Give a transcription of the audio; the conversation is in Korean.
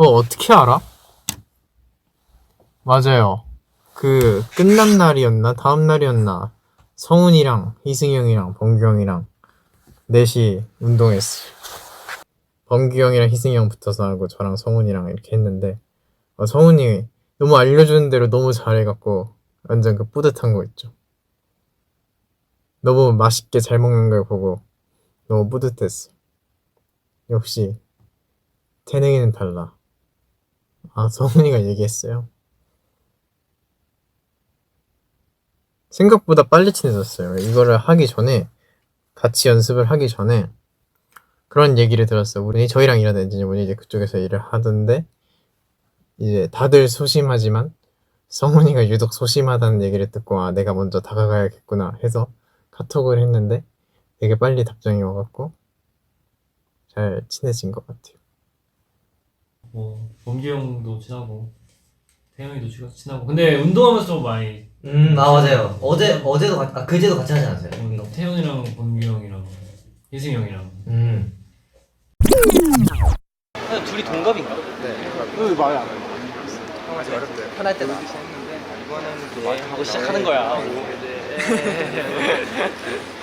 어, 어떻게 알아? 맞아요. 그, 끝난 날이었나? 다음 날이었나? 성훈이랑, 희승이 형이랑, 범규 형이랑, 넷이 운동했어요. 범규 형이랑 희승이 형 붙어서 하고, 저랑 성훈이랑 이렇게 했는데, 어, 성훈이 너무 알려주는 대로 너무 잘해갖고, 완전 그 뿌듯한 거 있죠. 너무 맛있게 잘 먹는 걸 보고, 너무 뿌듯했어. 역시, 태능이는 달라. 아, 성훈이가 얘기했어요. 생각보다 빨리 친해졌어요. 이거를 하기 전에, 같이 연습을 하기 전에, 그런 얘기를 들었어요. 우리, 저희랑 일하는 엔지니어분이 이제 그쪽에서 일을 하던데, 이제 다들 소심하지만, 성훈이가 유독 소심하다는 얘기를 듣고, 아, 내가 먼저 다가가야겠구나 해서 카톡을 했는데, 되게 빨리 답장이 와갖고, 잘 친해진 것 같아요. 뭐 범규 형도 친하고 태영이도 친- 친하고 근데 운동하면서 좀 많이 음, 아 맞아요. 어제 어제도 같, 아 그제도 같이 하지 않았어요? 운동 태영이랑 범규 형이랑 희승이 형이랑 음. 둘이 동갑인가? 편할 때다. 이제 하고 시작하는 거야.